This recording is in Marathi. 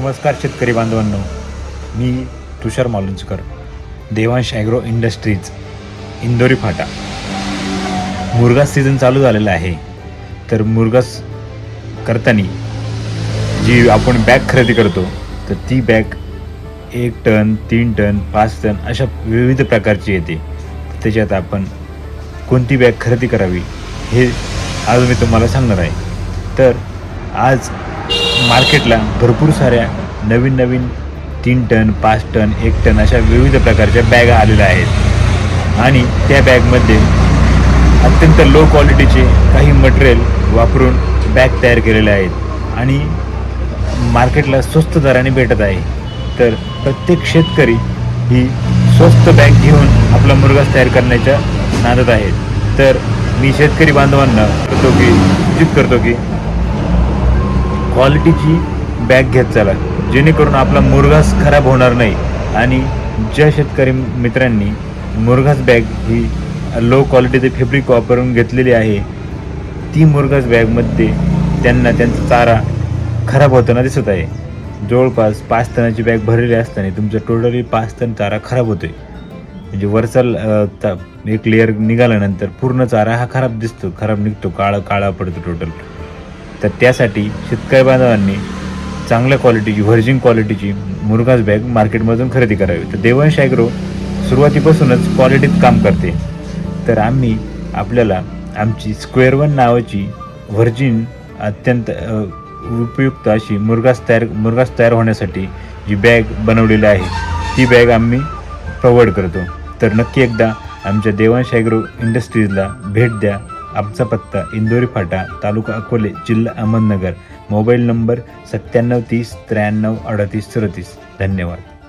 नमस्कार शेतकरी बांधवांनो. मी तुषार मालुंजकर देवांश ॲग्रो इंडस्ट्रीज इंदोरी फाटा. मुरगास सीझन चालू झालेला आहे. तर मुरगास करताना जी आपण बॅग खरेदी करतो तर ती बॅग एक टन तीन टन पाच टन अशा विविध प्रकारची येते. त्याच्यात आपण कोणती बॅग खरेदी करावी हे आज मी तुम्हाला सांगणार आहे. तर आज मार्केटला भरपूर साऱ्या नवीन नवीन तीन टन पाच टन एक टन अशा विविध प्रकारच्या बॅगा आलेल्या आहेत. आणि त्या बॅगमध्ये अत्यंत लो क्वालिटीचे काही मटेरियल वापरून बॅग तयार केलेले आहेत. आणि मार्केटला स्वस्त दराने भेटत आहे. तर प्रत्येक शेतकरी ही स्वस्त बॅग घेऊन आपला मुरगास तयार करण्याच्या नादात आहेत. तर मी शेतकरी बांधवांना करतो की सूचित करतो की क्वालिटीची बॅग घेत चला. जेणेकरून आपला मुरघास खराब होणार नाही. आणि ज्या शेतकरी मित्रांनी मुरघास बॅग ही लो क्वालिटीचे फॅब्रिक वापरून घेतलेली आहे ती मुरघास बॅगमध्ये त्यांना त्यांचा चारा खराब होताना दिसत आहे. जवळपास पाच टनाची बॅग भरलेली असताना तुमचं टोटली पाच टन चारा खराब होतो आहे म्हणजे वरचा एक लेअर निघाल्यानंतर पूर्ण चारा हा खराब दिसतो खराब निघतो काळा काळा पडतो टोटल तर त्यासाठी शेतकरी बांधवांनी चांगल्या क्वालिटीची व्हर्जिन क्वालिटीची मुरघास बॅग मार्केटमधून खरेदी करावी. तर देवंश ॲग्रो सुरुवातीपासूनच क्वालिटीत काम करते. तर आम्ही आपल्याला आमची स्क्वेअर वन नावाची व्हर्जिन अत्यंत उपयुक्त अशी मुरगास तयार मुरगास तयार होण्यासाठी जी बॅग बनवलेली आहे ती बॅग आम्ही प्रोव्हाइड करतो. तर नक्की एकदा आमच्या देवांश ॲग्रो इंडस्ट्रीजला भेट द्या. आमचा पत्ता इंदोरी फाटा तालुका अकोले जिल्हा अहमदनगर. मोबाईल नंबर सत्त्याण्णव तीस त्र्याण्णव अडतीस चौतीस. धन्यवाद.